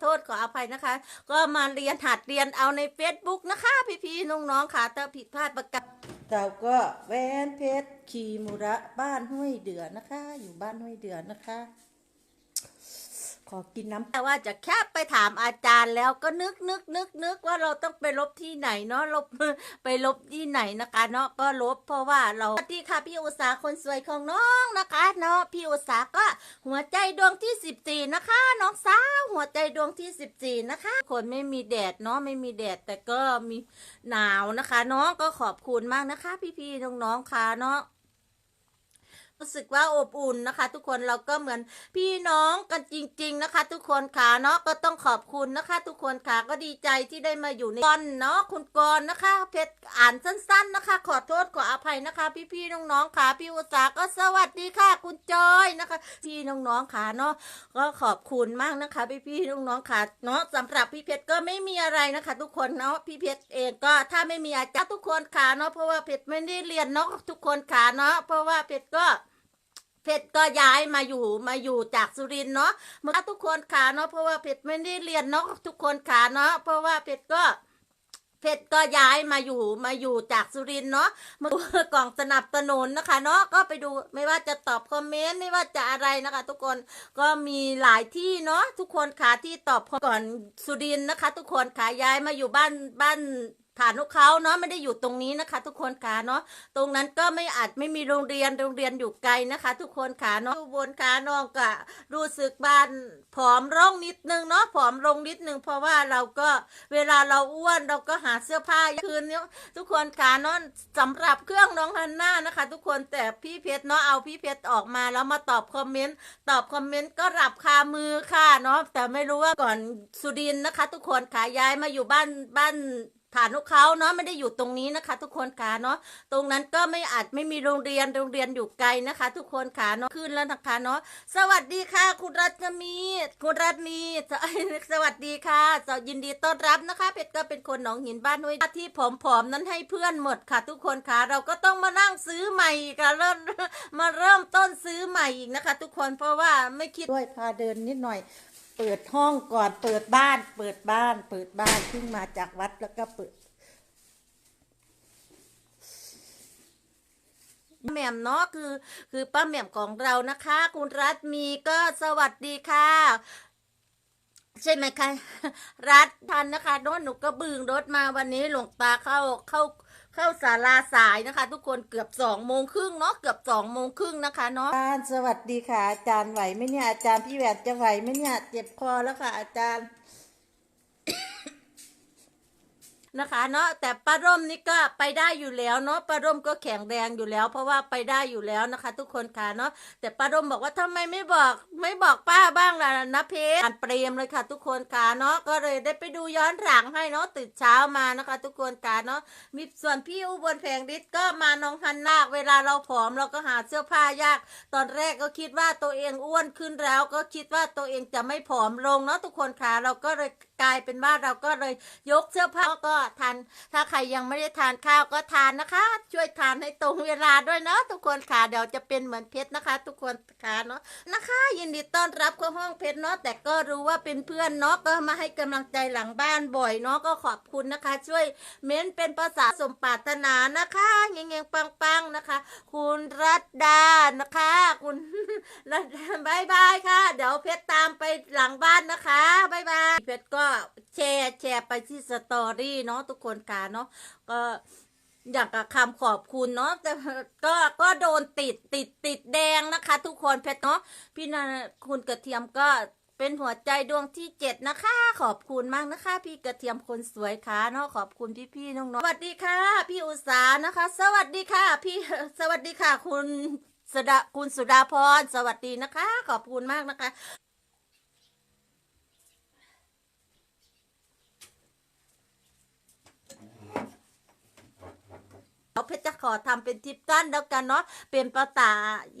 โทษขออภัยนะคะ ก็มาเรียนหัดเรียนเอาใน Facebook นะคะ พี่ๆน้องๆค่ะถ้าผิดพลาดประการเราก็แวนเพชรคีมุระบ้านห้วยเดือนะคะ อยู่บ้านห้วยเดือนะคะ ขอกินน้ำแต่ว่าจะแค่ไปถามอาจารย์แล้วก็นึกนึกนึกนึกว่าเราต้องไปลบที่ไหนเนาะลบไปลบที่ไหนนะคะเนาะก็ลบเพราะว่าเราสวัสดีค่ะพี่อุตสาคนสวยของน้องนะคะ เนาะพี่อุตสาก็หัวใจดวงที่สิบสี่นะคะ น้องสาวหัวใจดวงที่สิบสี่นะคะ คนไม่มีแดดเนาะไม่มีแดดแต่ก็มีหนาวนะคะ น้องก็ขอบคุณมากนะคะ พี่ๆน้องๆค่ะเนาะ รู้สึกว่าอบอุ่นนะคะ ทุกคนเราก็เหมือนพี่น้องกันจริง ๆนะคะ ทุกคนค่ะเนาะก็ต้องขอบคุณนะคะ ทุกคนค่ะก็ดีใจที่ได้มาอยู่ในกอนเนาะคุณกรณ์นะคะ เพชรอ่านสั้น ๆนะคะ ขอโทษขออภัยนะคะ พี่ๆน้องๆค่ะพี่อุตสาก็สวัสดีค่ะ คุณจอยนะคะ พี่น้องๆค่ะเนาะก็ขอบคุณมากนะคะ พี่ๆน้องๆค่ะเนาะสำหรับพี่เพชรก็ไม่มีอะไรนะคะ ทุกคนเนาะพี่เพชรเองก็ถ้าไม่มีอาจารย์ทุกคนค่ะเนาะเพราะว่าเพชรไม่ได้เรียนเนาะทุกคนค่ะเนาะเพราะว่าเพชรก็ เพชรก็ย้ายมาอยู่มาอยู่จากสุรินเนาะเมื่อทุกคนขาเนาะเพราะว่าเพชรไม่ได้เรียนเนาะทุกคนขาเนาะเพราะว่าเพชรก็เพชรก็ย้ายมาอยู่มาอยู่จากสุรินเนาะมื่อกล่องสนับสนุนนะคะ เนาะก็ไปดูไม่ว่าจะตอบคอมเมนต์ไม่ว่าจะอะไรนะคะ ทุกคนก็มีหลายที่เนาะทุกคนขาที่ตอบก่อนสุรินนะคะ ทุกคนขาย้ายมาอยู่บ้านบ้าน ฐานลูกเขาเนาะไม่ได้อยู่ตรงนี้นะคะ ทุกคนขาเนาะตรงนั้นก็ไม่อาจไม่มีโรงเรียนโรงเรียนอยู่ไกลนะคะ ทุกคนขาเนาะบนขาน้องก็รู้สึกบ้านผอมร่องนิดนึงเนาะผอมลงนิดนึงเพราะว่าเราก็เวลาเราอ้วนเราก็หาเสื้อผ้าคืนเนี้ยทุกคนขาเนาะสำหรับเครื่องน้องฮันน่านะคะ ทุกคนแต่พี่เพชรเนาะเอาพี่เพชรออกมาแล้วมาตอบคอมเมนต์ตอบคอมเมนต์ก็รับคามือค่ะเนาะแต่ไม่รู้ว่าก่อนสุดินนะคะ ทุกคนขาย้ายมาอยู่บ้านบ้าน ฐานลูกเขาเนาะไม่ได้อยู่ตรงนี้นะคะ ทุกคนขาเนาะตรงนั้นก็ไม่อาจไม่มีโรงเรียนโรงเรียนอยู่ไกลนะคะ ทุกคนขาเนาะขึ้นแล้วนะคะเนาะสวัสดีค่ะ คุณรัตมีคุณรัตมีสวัสดีค่ะสยินดีต้อนรับนะคะเพชรก็เป็นคนหนองหินบ้านห้วยที่ผอมๆนั้นให้เพื่อนหมดค่ะ ทุกคนขาเราก็ต้องมานั่งซื้อใหม่กค่ะเริ่มมาเริ่มต้นซื้อใหม่อีกนะคะ ทุกคนเพราะว่าไม่คิดด้วยพาเดินนิดหน่อย เปิดห้องก่อน เปิดบ้าน เปิดบ้าน เปิดบ้านเพิ่งมาจากวัดแล้วก็เปิดป้าแหม่มเนาะคือ คือป้าแหม่มของเรานะคะ คุณรัตมีก็สวัสดีค่ะ ใช่ไหมคะรัฐทันนะคะโน้นหนูก็บึงรถมาวันนี้หลวงตาเข้าเข้า เข้าศาลาสายนะคะ ทุกคนเกือบสองโมงครึ่งเนาะเกือบสองโมงครึ่งนะคะเนาะอาจารย์สวัสดีค่ะ อาจารย์ไหวไหมเนี่ยอาจารย์พี่แหวนจะไหวไหมเนี่ย เจ็บคอแล้วค่ะ อาจารย์ นะคะเนาะแต่ป้าร่มนี่ก็ไปได้อยู่แล้วเนาะป้าร่มก็แข็งแรงอยู่แล้ว เพราะว่าไปได้อยู่แล้วนะคะ ทุกคนค่ะเนาะแต่ป้าร่มบอกว่าทำไมไม่บอกไม่บอกป้าบ้างล่ะนะเพชรอ่านเปรมเลยค่ะ ทุกคนค่ะเนาะก็เลยได้ไปดูย้อนหลังให้เนาะตื่นเช้ามานะคะ ทุกคนค่ะเนาะมีส่วนพี่อุบลแผงฤทธิ์ก็มาน้องฮันนาเวลาเราผอมเราก็หาเสื้อผ้ายาก ตอนแรกก็คิดว่าตัวเองอ้วนขึ้นแล้ว ก็คิดว่าตัวเองจะไม่ผอมลงเนาะทุกคนค่ะเราก็เลยกลายเป็นว่าเราก็เลยยกเสื้อผ้าก็ทานถ้าใครยังไม่ได้ทานข้าวก็ทานนะคะ ช่วยทานให้ตรงเวลาด้วยเนาะทุกคนค่ะเดี๋ยวจะเป็นเหมือนเพชรนะคะ ทุกคนค่ะเนาะนะคะ ยินดีต้อนรับเข้าห้องเพชรเนาะแต่ก็รู้ว่าเป็นเพื่อนเนาะก็มาให้กำลังใจหลังบ้านบ่อยเนาะก็ขอบคุณนะคะ ช่วยเม้นเป็นภาษาสมปรารถนานะคะเงี้ยงๆปังๆนะคะ คุณรัตดานะคะ คุณรัตบายบายค่ะ เดี๋ยวเพชรตามไปหลังบ้านนะคะบายบายเพชรก็แชร์แชร์ไปที่สตอรี่เนาะาะทุกคนค่ะเนาะก็อยากกับคำขอบคุณเนาะแต่ก็ก็โดนติดติดติดแดงนะคะ ทุกคนเพชรเนาะพี่นาคุณกระเทียมก็เป็นหัวใจดวงที่เจ็ดนะคะ ขอบคุณมากนะคะ พี่กระเทียมคนสวยค่ะเนาะขอบคุณพี่พี่ๆน้องๆสวัสดีค่ะ พี่อุษานะคะ สวัสดีค่ะ พี่สวัสดีค่ะ คุณสดาคุณสุดาพรสวัสดีนะคะ ขอบคุณมากนะคะ เพชรจะขอทำเป็นทิปตั้นแล้วกันเนาะเป็นภาษา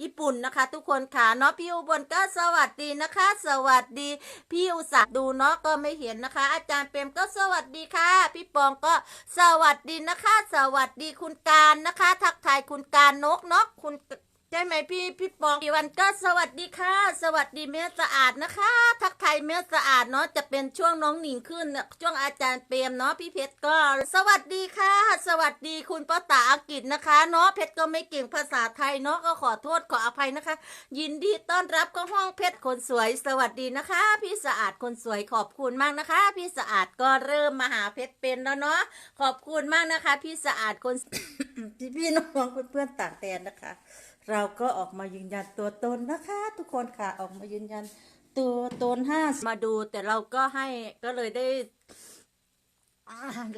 ญี่ปุ่นนะคะ ทุกคนค่ะเนาะพี่อุบลก็สวัสดีนะคะ สวัสดี พี่อุตสาดูเนาะก็ไม่เห็นนะคะ อาจารย์เปรมก็สวัสดีค่ะ พี่ปองก็สวัสดีนะคะ สวัสดีคุณการนะคะ ทักทายคุณการนกเนาะคุณ ช่ไหมพี่พี่ปองอีวันก็สวัสดีค่ะ สวัสดีเมียสะอาดนะคะ ทักไทยเมียสะอาดเนาะจะเป็นช่วงน้องหนิงขึ้นน่ะช่วงอาจารย์เปรมเนาะพี่เพชรก็ สวัสดีค่ะ สวัสดีคุณป้าตาอังกฤษนะคะเนาะเพชรก็ไม่เก่งภาษาไทยเนาะก็ขอโทษขออภัยนะคะ ยินดีต้อนรับเข้าห้องเพชรคนสวย สวัสดีนะคะ พี่สะอาดคนสวยขอบคุณมากนะคะ พี่สะอาดก็เริ่มมาหาเพชรเป็นแล้วเนาะขอบคุณมากนะคะ พี่สะอาดคนพี่พี่น้องเพื่อนๆต่างแดนนะคะ เราก็ออกมายืนยันตัวตนนะคะ ทุกคนค่ะออกมายืนยันตัวตนห้ามาดู แต่เราก็ให้ก็เลยได้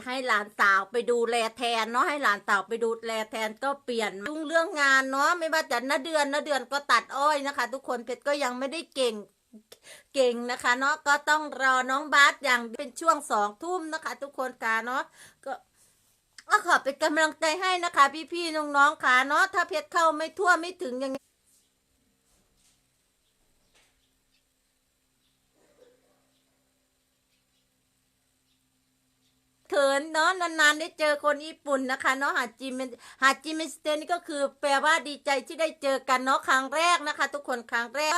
ให้หลานสาวไปดูแลแทนเนาะให้หลานสาวไปดูแลแทนก็เปลี่ยนยุ่งเรื่องงานเนาะไม่ว่าจะน้าเดือนน้าเดือนก็ตัดอ้อยนะคะ ทุกคนเพชรก็ยังไม่ได้เก่งเก่งนะคะเนาะก็ต้องรอน้องบาสอย่างเป็นช่วงสองทุ่มนะคะ ทุกคนค่ะเนาะก็ ก็ขอเป็นกำลังใจให้นะคะ พี่ๆน้องๆค่ะเนาะถ้าเพชรเข้าไม่ทั่วไม่ถึงยังไง ขินเนาะนานๆได้เจอคนญี่ปุ่นนะคะเนาะหาจิมหาจิมิสเตนนี่ก็คือแปลว่าดีใจที่ได้เจอกันเนาะครั้งแรกนะคะ ทุกคนครั้งแรก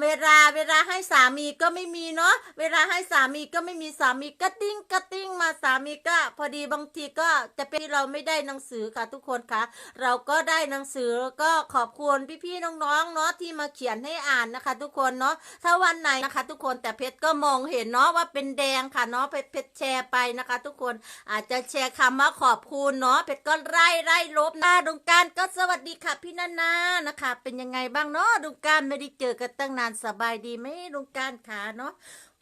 เวลาเวลาให้สามีก็ไม่มีเนาะเวลาให้สามีก็ไม่มีสามีก็ติ้งก็ติ้งมาสามีก็พอดีบางทีก็จะเป็นเราไม่ได้หนังสือค่ะทุกคนค่ะเราก็ได้หนังสือแล้วก็ขอบคุณพี่ๆน้องๆเนาะที่มาเขียนให้อ่านนะคะ ทุกคนเนาะถ้าวันไหนนะคะ ทุกคนแต่เพชรก็มองเห็นเนาะว่าเป็นแดงค่ะเนาะเพชรเพชรแชร์ไปนะคะ ทุกคนอาจจะแชร์คำว่าขอบคุณเนาะเพชรก็ไล่ไล่ลบหน้าดวงการก็สวัสดีค่ะพี่นานานะคะ เป็นยังไงบ้างเนาะดวงการไม่ได้เจอกันตั้งนานสบายดีไหมดวงการขาเนาะ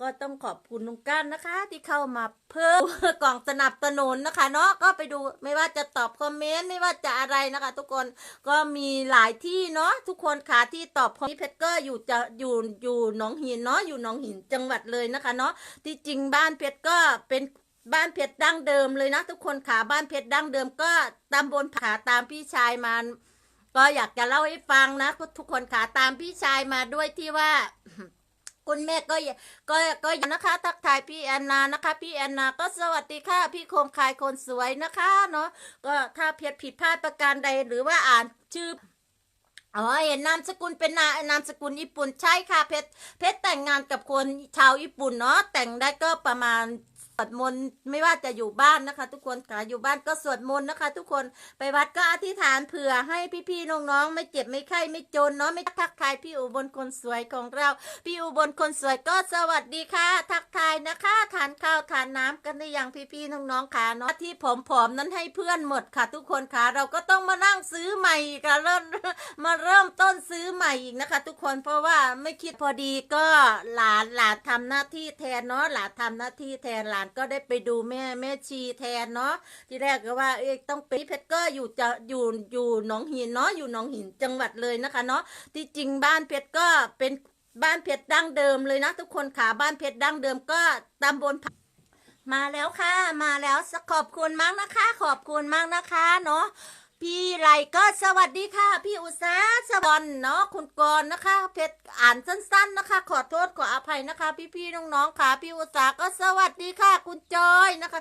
ก็ต้องขอบคุณลุงก้านนะคะ ที่เข้ามาเพิ่มกล่องสนับสนุนนะคะ เนาะก็ไปดูไม่ว่าจะตอบคอมเมนต์ไม่ว่าจะอะไรนะคะ ทุกคนก็มีหลายที่เนาะทุกคนค่ะที่ตอบคอมเมนต์เพชรก็อยู่จะอยู่อยู่หนองหินเนาะอยู่หนองหินจังหวัดเลยนะคะ เนาะที่จริงบ้านเพชรก็เป็น บ้านเพชรดั้งเดิมเลยนะทุกคนค่ะบ้านเพชรดั้งเดิมก็ตำบลผาตามพี่ชายมาก็อยากจะเล่าให้ฟังนะทุกคนค่ะตามพี่ชายมาด้วยที่ว่าคุณแม่ก็ก็ก็อย่านะคะทักทายพี่แอนนานะคะ พี่แอนนาก็สวัสดีค่ะ พี่คมคายคนสวยนะคะเนาะก็ถ้าเพียผิดพลาดประการใดหรือว่าอ่านชื่ออ๋อเห็นนามสกุลเป็นนานามสกุลญี่ปุ่นใช่ค่ะเพชรเพชรแต่งงานกับคนชาวญี่ปุ่นเนาะแต่งได้ก็ประมาณ สวดมนต์ไม่ว่าจะอยู่บ้านนะคะ ทุกคนค่ะอยู่บ้านก็สวดมนต์นะคะ ทุกคนไปวัดก็อธิษฐานเผื่อให้พี่ๆน้องๆไม่เจ็บไม่ไข้ไม่จนเนาะไม่ทักทายพี่อุบลคนสวยของเรา พี่อุบลคนสวยก็สวัสดีค่ะ ทักทายนะคะทานข้าวทานน้ำกันได้ยังพี่ๆน้องๆค่ะเนาะที่ผอมๆนั้นให้เพื่อนหมดค่ะ ทุกคนค่ะเราก็ต้องมานั่งซื้อใหม่กค่ะเริ่มมาเริ่มต้นซื้อใหม่อีกนะคะ ทุกคนเพราะว่าไม่คิดพอดีก็หลานหลานทำหน้าที่แทนเนาะหลานทำหน้าที่แทนหลานก็ได้ไปดูแม่แม่ชีแทนเนาะที่แรกก็ว่าเอ๊ะต้องไปเพชรก็อยู่จะอยู่อยู่หนองหินเนาะอยู่หนองหินจังหวัดเลยนะคะเนาะที่จริงบ้านเพชรก็เป็นบ้านเพชรดั้งเดิมเลยนะทุกคนค่ะบ้านเพชรดั้งเดิมก็ตำบลมาแล้วค่ะ มาแล้วขอบคุณมากนะคะ ขอบคุณมากนะคะเนาะ พี่ไรก็สวัสดีค่ะ พี่อุษาสวรรค์เนาะคุณกรนะคะ เพชรอ่านสั้น ๆนะคะ ขอโทษขออภัยนะคะ พี่ๆน้องๆค่ะ พี่อุษาก็สวัสดีค่ะ คุณจอยนะคะ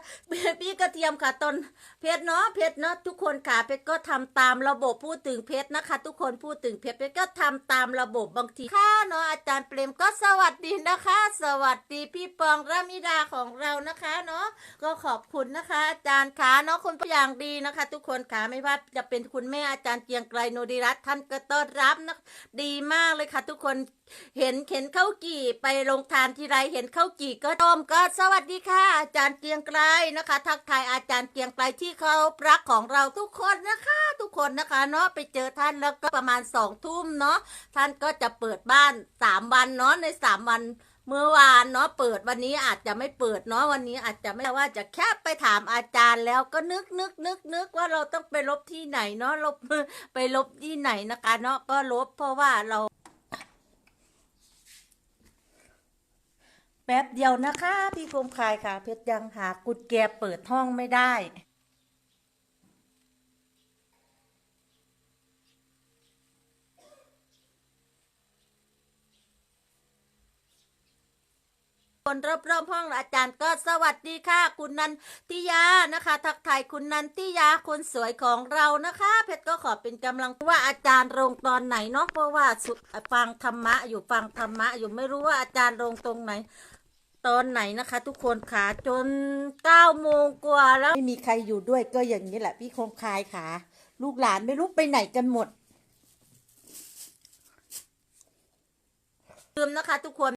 พี่กระเทียมค่ะตนเพชรเนาะเพชรเนาะทุกคนค่ะเพชรก็ทำตามระบบพูดถึงเพชรนะคะ ทุกคนพูดถึงเพชรเพชรก็ทำตามระบบบางทีค่ะเนาะอาจารย์เปรมก็สวัสดีนะคะ สวัสดีพี่ปองรามิดาของเรานะคะเนาะก็ขอบคุณนะคะ อาจารย์ขาเนาะคุณผู้อย่างดีนะคะ ทุกคนขาไม่ว่าจะเป็นคุณแม่อาจารย์เกียงไกรโนดิรัตท่านก็ต้อนรับนะดีมากเลยค่ะทุกคนเห็นเห็นข้าวกี่ไปลงทานทีไรเห็นข้าวกี่ก็ต้มก็สวัสดีค่ะ อาจารย์เกียงไกรนะคะ ทักทายอาจารย์เกียงไกรที่เขารักของเราทุกคนนะคะ ทุกคนนะคะเนาะไปเจอท่านแล้วก็ประมาณสองทุ่มเนาะท่านก็จะเปิดบ้านสามวันเนาะในสามวัน เมื่อวานเนาะเปิดวันนี้อาจจะไม่เปิดเนาะวันนี้อาจจะไม่ว่าจะแค่ไปถามอาจารย์แล้วก็นึกนึกนึกนึกว่าเราต้องไปลบที่ไหนเนาะลบไปลบที่ไหนนะคะเนาะก็ลบเพราะว่าเราแป๊บเดียวนะคะ พี่คมคายค่ะ เพชรยังหากุญแจเปิดห้องไม่ได้ คนรอบๆห้องอาจารย์ก็สวัสดีค่ะ คุณนันทิยานะคะ ทักทายคุณนันทิยาคนสวยของเรานะคะ เพชรก็ขอเป็นกำลังว่าอาจารย์ลงตอนไหนเนาะเพราะว่าสุดฟังธรรมะอยู่ฟังธรรมะอยู่ไม่รู้ว่าอาจารย์ลงตรงไหนตอนไหนนะคะ ทุกคนขาจนเก้าโมงกว่าแล้วไม่มีใครอยู่ด้วยก็อย่างนี้แหละ พี่คมคายขาลูกหลานไม่รู้ไปไหนกันหมดลืมนะคะ ทุกคน